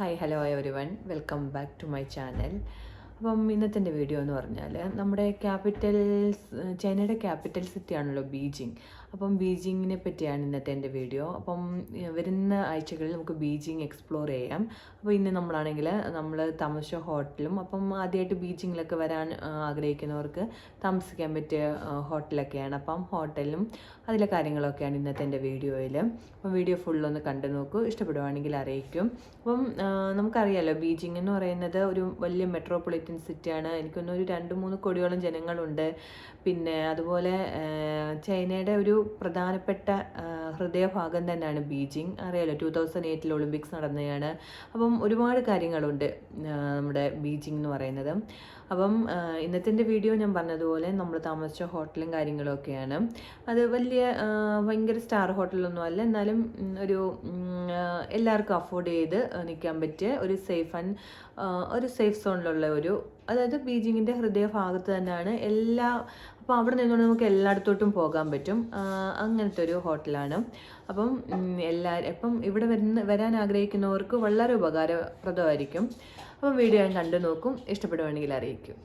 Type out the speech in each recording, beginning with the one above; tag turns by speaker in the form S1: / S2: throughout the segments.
S1: Hi hello everyone welcome back to my channel അപ്പം ഇന്നത്തെ video എന്ന് പറഞ്ഞാൽ നമ്മുടെ ക്യാപിറ്റൽ ചൈനയുടെ ക്യാപിറ്റൽ സിറ്റി ആണല്ലോ ബീജിങ്. അപ്പം ബീജിങ്ങിനെ പറ്റിയാണ് ഇന്നത്തെ എന്റെ വീഡിയോ. അപ്പം വരുന്ന ആഴ്ചകളിൽ നമുക്ക് ബീജിങ് എക്സ്പ്ലോർ ചെയ്യാം. അപ്പോൾ ഇന്ന് നമ്മളാണെങ്കിൽ നമ്മൾ താമസിച്ച ഹോട്ടലും അപ്പം ആദ്യമായിട്ട് ബീജിങ്ങിലൊക്കെ വരാൻ ആഗ്രഹിക്കുന്നവർക്ക് താമസിക്കാൻ പറ്റിയ ഹോട്ടലൊക്കെയാണ്. അപ്പം ഹോട്ടലും അതിലെ കാര്യങ്ങളൊക്കെയാണ് ഇന്നത്തെ എന്റെ വീഡിയോയിൽ. അപ്പം വീഡിയോ ഫുള്ളൊന്ന് കണ്ടു നോക്കൂ. ഇഷ്ടപ്പെടുവാണെങ്കിൽ അറിയിക്കും. അപ്പം നമുക്കറിയാമല്ലോ ബീജിങ് എന്ന് പറയുന്നത് ഒരു വലിയ മെട്രോപൊളിറ്റൻ സിറ്റിയാണ് എനിക്കൊന്നും ഒരു രണ്ട് മൂന്ന് കോടിയോളം ജനങ്ങളുണ്ട്. പിന്നെ അതുപോലെ ചൈനയുടെ ഒരു പ്രധാനപ്പെട്ട ഹൃദയഭാഗം തന്നെയാണ് ബീജിങ്. അറിയാലോ ടു തൗസൻഡ് എയ്റ്റിൽ ഒളിമ്പിക്സ് നടന്നതാണ് അപ്പം ഒരുപാട് കാര്യങ്ങളുണ്ട് നമ്മുടെ ബീജിങ് എന്ന് പറയുന്നത്. അപ്പം ഇന്നത്തെ വീഡിയോ ഞാൻ പറഞ്ഞതുപോലെ നമ്മൾ താമസിച്ച ഹോട്ടലും കാര്യങ്ങളും ഒക്കെയാണ്. അത് വലിയ ഭയങ്കര സ്റ്റാർ ഹോട്ടലൊന്നും അല്ല. എന്നാലും ഒരു എല്ലാവർക്കും അഫോർഡ് ചെയ്ത് നിൽക്കാൻ പറ്റിയ ഒരു സേഫ് ആൻഡ് ഒരു സേഫ് സോണിലുള്ള ഒരു അതായത് ബീജിങ്ങിന്റെ ഹൃദയഭാഗത്ത് തന്നെയാണ് എല്ലാ അപ്പോൾ അവിടെ നിന്നുകൊണ്ട് നമുക്ക് എല്ലായിടത്തോട്ടും പോകാൻ പറ്റും. അങ്ങനത്തെ ഒരു ഹോട്ടലാണ്. അപ്പം എല്ലാ ഇപ്പം ഇവിടെ വരുന്ന വരാൻ ആഗ്രഹിക്കുന്നവർക്ക് വളരെ ഉപകാരപ്രദമായിരിക്കും. അപ്പം വീഡിയോ ഞാൻ കണ്ടു നോക്കും. ഇഷ്ടപ്പെടുവാണെങ്കിൽ അറിയിക്കും.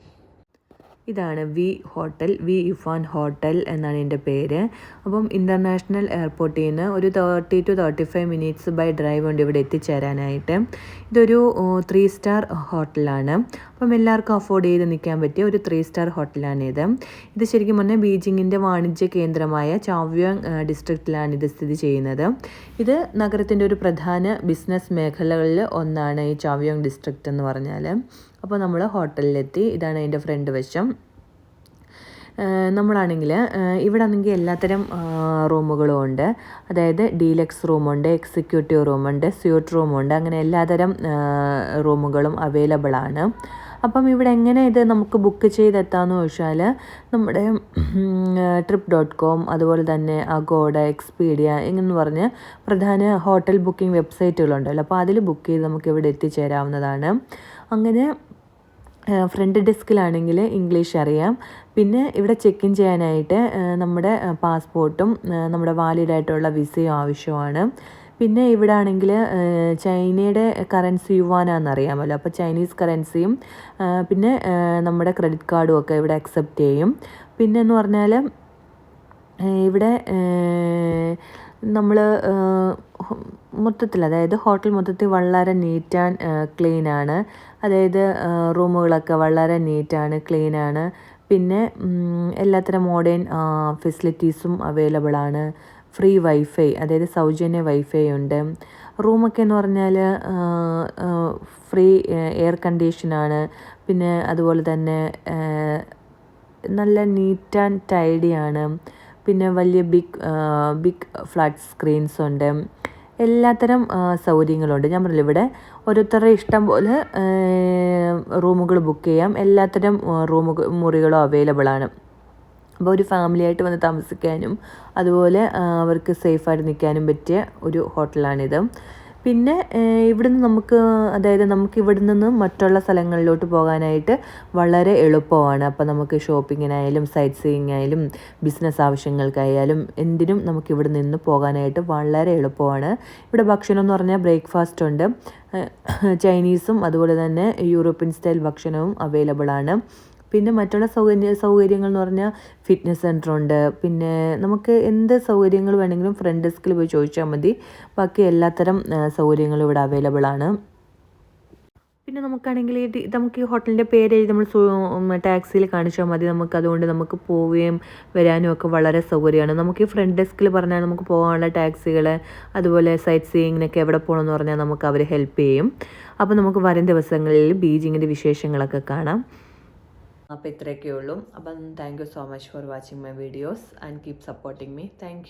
S1: ഇതാണ് വി ഹോട്ടൽ വി ഇഫാൻ ഹോട്ടൽ എന്നാണ് എന്റെ പേര്. അപ്പം ഇന്റർനാഷണൽ എയർപോർട്ടിൽ നിന്ന് ഒരു thirty two thirty five minutes by drive ഉണ്ട് ഇവിടെ എത്തിച്ചേരാനായിട്ട്. ഇതൊരു ത്രീ സ്റ്റാർ ഹോട്ടലാണ്. അപ്പം എല്ലാവർക്കും അഫോർഡ് ചെയ്ത് നിൽക്കാൻ പറ്റിയ ഒരു ത്രീ സ്റ്റാർ ഹോട്ടലാണിത്. ഇത് ശരിക്കും പറഞ്ഞാൽ ബീജിങ്ങിന്റെ വാണിജ്യ കേന്ദ്രമായ ചാവ്യോങ് ഡിസ്ട്രിക്റ്റിലാണ് ഇത് സ്ഥിതി ചെയ്യുന്നത്. ഇത് നഗരത്തിന്റെ ഒരു പ്രധാന ബിസിനസ് മേഖലകളിൽ ഒന്നാണ് ഈ ചാവ്യോങ് ഡിസ്ട്രിക്റ്റ് എന്ന് പറഞ്ഞാൽ അപ്പോൾ നമ്മൾ ഹോട്ടലിലെത്തി. ഇതാണ് അതിന്റെ ഫ്രണ്ട് വശം. നമ്മളാണെങ്കിൽ ഇവിടെ ആണെങ്കിൽ എല്ലാത്തരം റൂമുകളും ഉണ്ട്. അതായത് ഡീലക്സ് റൂമുണ്ട് എക്സിക്യൂട്ടീവ് റൂമുണ്ട് സ്യൂട്ട് റൂമുണ്ട്. അങ്ങനെ എല്ലാതരം റൂമുകളും അവൈലബിൾ ആണ് അപ്പം ഇവിടെ എങ്ങനെ ഇത് നമുക്ക് ബുക്ക് ചെയ്തെത്താമെന്ന് ചോദിച്ചാൽ നമ്മുടെ ട്രിപ്പ് ഡോട്ട് കോം അതുപോലെ തന്നെ അഗോഡ എക്സ്പീഡിയ എന്ന് പറഞ്ഞ് പ്രധാന ഹോട്ടൽ ബുക്കിംഗ് വെബ്സൈറ്റുകളുണ്ടല്ലോ. അപ്പോൾ അതിൽ ബുക്ക് ചെയ്ത് നമുക്ക് ഇവിടെ എത്തിച്ചേരാവുന്നതാണ്. അങ്ങനെ ഫ്രണ്ട് ഡെസ്കിലാണെങ്കിൽ ഇംഗ്ലീഷ് അറിയാം. പിന്നെ ഇവിടെ ചെക്ക് ഇൻ ചെയ്യാനായിട്ട് നമ്മുടെ പാസ്പോർട്ടും നമ്മുടെ വാലിഡ് ആയിട്ടുള്ള വിസയും ആവശ്യമാണ്. പിന്നെ ഇവിടെ ആണെങ്കിൽ ചൈനയുടെ കറൻസി യുവാനാന്ന് അറിയാമല്ലോ അപ്പോൾ ചൈനീസ് കറൻസിയും പിന്നെ നമ്മുടെ ക്രെഡിറ്റ് കാർഡും ഒക്കെ ഇവിടെ അക്സെപ്റ്റ് ചെയ്യും. പിന്നെ എന്ന് പറഞ്ഞാൽ ഇവിടെ നമ്മൾ മൊത്തത്തിൽ അതായത് ഹോട്ടൽ മൊത്തത്തിൽ വളരെ നീറ്റ് ആൻഡ് ക്ലീൻ ആണ്. അതായത് റൂമുകളൊക്കെ വളരെ നീറ്റാണ് ക്ലീൻ ആണ്. പിന്നെ എല്ലാത്തരം മോഡേൺ ഫെസിലിറ്റീസും അവൈലബിൾ ആണ്. ഫ്രീ വൈഫൈ അതായത് സൗജന്യ വൈഫൈ ഉണ്ട്. റൂമൊക്കെ എന്ന് പറഞ്ഞാൽ ഫ്രീ എയർ കണ്ടീഷനാണ് പിന്നെ അതുപോലെ തന്നെ നല്ല നീറ്റ് ആൻഡ് ടൈഡി ആണ്. പിന്നെ വലിയ ബിഗ് ബിഗ് ഫ്ലാറ്റ് സ്ക്രീൻസ് ഉണ്ട്. എല്ലാത്തരം സൗകര്യങ്ങളുണ്ട്. ഞാൻ പറഞ്ഞില്ല ഇവിടെ ഓരോരുത്തരുടെ ഇഷ്ടം പോലെ റൂമുകൾ ബുക്ക് ചെയ്യാം. എല്ലാത്തരം റൂമു മുറികളും അവൈലബിൾ ആണ്. അപ്പോൾ ഒരു ഫാമിലി ആയിട്ട് വന്ന് താമസിക്കാനും അതുപോലെ അവർക്ക് സേഫായിട്ട് നിൽക്കാനും പറ്റിയ ഒരു ഹോട്ടലാണിത് പിന്നെ ഇവിടുന്ന് നമുക്ക് അതായത് നമുക്ക് ഇവിടെ നിന്ന് മറ്റുള്ള സ്ഥലങ്ങളിലോട്ട് പോകാനായിട്ട് വളരെ എളുപ്പമാണ്. അപ്പോൾ നമുക്ക് ഷോപ്പിങ്ങിനായാലും സൈറ്റ് സീയിങ് ആയാലും ബിസിനസ് ആവശ്യങ്ങൾക്കായാലും എന്തിനും നമുക്ക് ഇവിടെ നിന്ന് പോകാനായിട്ട് വളരെ എളുപ്പമാണ്. ഇവിടെ ഭക്ഷണം എന്ന് പറഞ്ഞാൽ ബ്രേക്ക്ഫാസ്റ്റ് ഉണ്ട്. ചൈനീസും അതുപോലെ തന്നെ യൂറോപ്യൻ സ്റ്റൈൽ ഭക്ഷണവും അവൈലബിൾ ആണ് പിന്നെ മറ്റുള്ള സൗകര്യ സൗകര്യങ്ങൾ എന്ന് പറഞ്ഞാൽ ഫിറ്റ്നസ് സെന്റർ ഉണ്ട്. പിന്നെ നമുക്ക് എന്ത് സൗകര്യങ്ങൾ വേണമെങ്കിലും ഫ്രണ്ട് ഡെസ്കിൽ പോയി ചോദിച്ചാൽ മതി. ബാക്കി എല്ലാത്തരം സൗകര്യങ്ങളും ഇവിടെ അവൈലബിൾ ആണ്. പിന്നെ നമുക്കാണെങ്കിൽ നമുക്ക് ഈ ഹോട്ടലിന്റെ പേര് നമ്മൾ ടാക്സിയിൽ കാണിച്ചാൽ മതി. നമുക്ക് അതുകൊണ്ട് നമുക്ക് പോവുകയും വരാനും ഒക്കെ വളരെ സൗകര്യമാണ്. നമുക്ക് ഈ ഫ്രണ്ട് ഡെസ്കിൽ പറഞ്ഞാൽ നമുക്ക് പോകാനുള്ള ടാക്സികൾ അതുപോലെ സൈറ്റ് സീയിങ്ങിനൊക്കെ എവിടെ പോകണമെന്ന് പറഞ്ഞാൽ നമുക്ക് അവർ ഹെൽപ്പ് ചെയ്യും. അപ്പോൾ നമുക്ക് വരും ദിവസങ്ങളിൽ ബീജിങ്ങിന്റെ വിശേഷങ്ങളൊക്കെ കാണാം. അപ്പോൾ ഇത്രയൊക്കെ ഉള്ളൂ അപ്പം thank you so much for watching my videos and keep supporting me thank